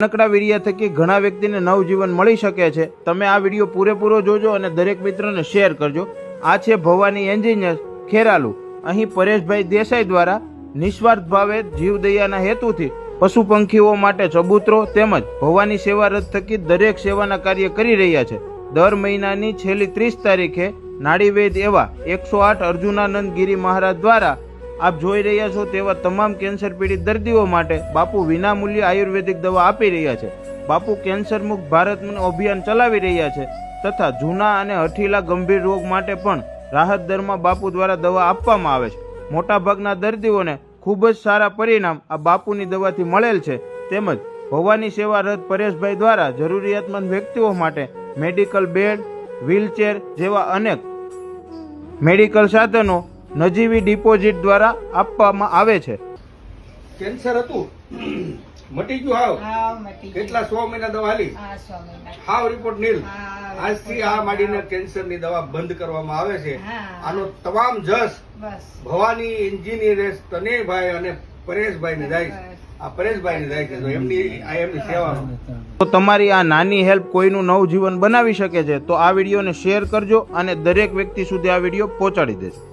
નાનકડા વીડિયો થકી ઘણા વ્યક્તિને નવજીવન મળી શકે છે. તમે આ વીડિયો પૂરેપૂરો જોજો અને દરેક મિત્રોને શેર કરજો. આ છે ભવાની એન્જિનિયર ખેરાલુ. અહીં પરેશભાઈ દેસાઈ દ્વારા નિસ્વાર્થ ભાવે જીવદયાના હેતુથી પશુ પંખીઓ માટે ચબૂતરો તેમજ ભવાની સેવા રદ થકી દરેક સેવાના કાર્ય કરી રહ્યા છે. દર મહિનાની છેલ્લી ત્રીસ તારીખે નાડીવેદ એવા એકસો આઠ અર્જુનાનંદ ગિરી મહારાજ દ્વારા આપ જોઈ રહ્યા છો તેવા તમામ કેન્સર પીડિત દર્દીઓ માટે બાપુ વિનામૂલ્ય આયુર્વેદિક દવા આપી રહ્યા છે. બાપુ કેન્સર મુક્ત ભારતનું અભિયાન ચલાવી રહ્યા છે તથા જૂના અને હઠીલા ગંભીર રોગ માટે પણ રાહત દરમાં બાપુ દ્વારા દવા આપવામાં આવે છે. મોટાભાગના દર્દીઓને ખૂબ જ સારા પરિણામ આ બાપુની દવાથી મળેલ છે. તેમજ ભવાની સેવા રથ પરેશભાઈ દ્વારા જરૂરિયાતમંદ વ્યક્તિઓ માટે મેડિકલ બેડ, વ્હીલચેર જેવા અનેક મેડિકલ સાધનો નજીવી ડિપોઝિટ દ્વારા આપવામાં આવે છે. કેન્સર હતું? મટી ગયું હાવ. કેટલા સો મહિના દવા હાલી? મહિના. હાવ રિપોર્ટ નીલ. આજથી આ માંડીને કેન્સરની દવા બંધ કરવામાં આવે છે. આનો તમામ જસ ભવાની એન્જિનિયર તનેભાઈ અને પરેશભાઈ ને જાય આ પરેશભાઈ જાય છે. તો એમની આ એમની સેવા તો તમારી આ નાની હેલ્પ કોઈનું નવું જીવન બનાવી શકે છે તો આ વિડીયોને શેર કરજો અને દરેક વ્યક્તિ સુધી આ વીડિયો પહોંચાડી દેજો.